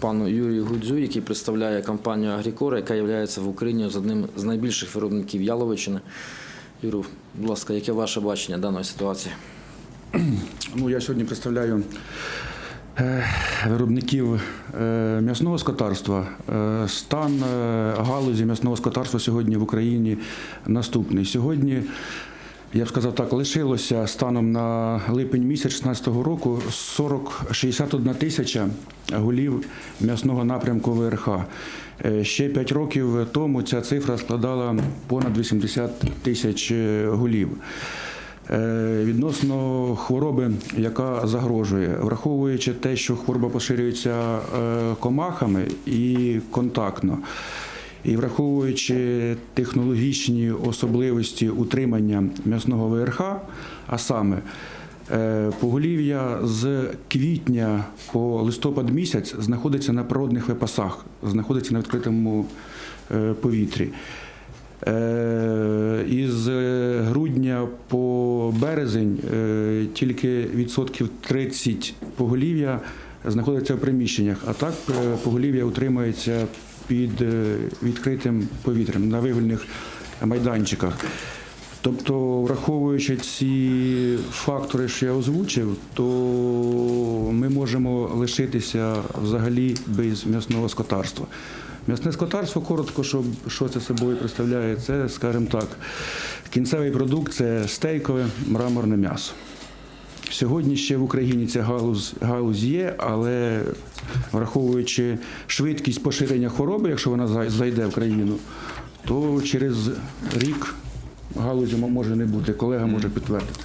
пану Юрію Гудзю, який представляє компанію Агрікора, яка є в Україні з одним з найбільших виробників яловичини. Юру, будь ласка, яке ваше бачення даної ситуації? Ну, я сьогодні представляю е, виробників е, м'ясного скотарства. Е, Стан галузі м'ясного скотарства сьогодні в Україні наступний. Сьогодні, я б сказав так, лишилося станом на липень місяць 2016 року 40, 61 тисяча голів м'ясного напрямку ВРХ. Е, Ще 5 років тому ця цифра складала понад 80 тисяч е, голів. Е, Відносно хвороби, яка загрожує, враховуючи те, що хвороба поширюється комахами і контактно, і враховуючи технологічні особливості утримання м'ясного ВРХ, а саме е, поголів'я з квітня по листопад місяць знаходиться на природних випасах, знаходиться на відкритому е, повітрі. Е, Із грудня по березень тільки відсотків 30 поголів'я знаходиться в приміщеннях, а так поголів'я утримується під е, відкритим повітрям на вигульних майданчиках. Тобто, враховуючи ці фактори, що я озвучив, то ми можемо лишитися взагалі без м'ясного скотарства. М'ясне скотарство, коротко, що, що це собою представляє, це, скажімо так, кінцевий продукт це стейкове мраморне м'ясо. Сьогодні ще в Україні ця галузь, галузь є, але враховуючи швидкість поширення хвороби, якщо вона зай- зайде в країну, то через рік галузі може не бути. Колега може підтвердити.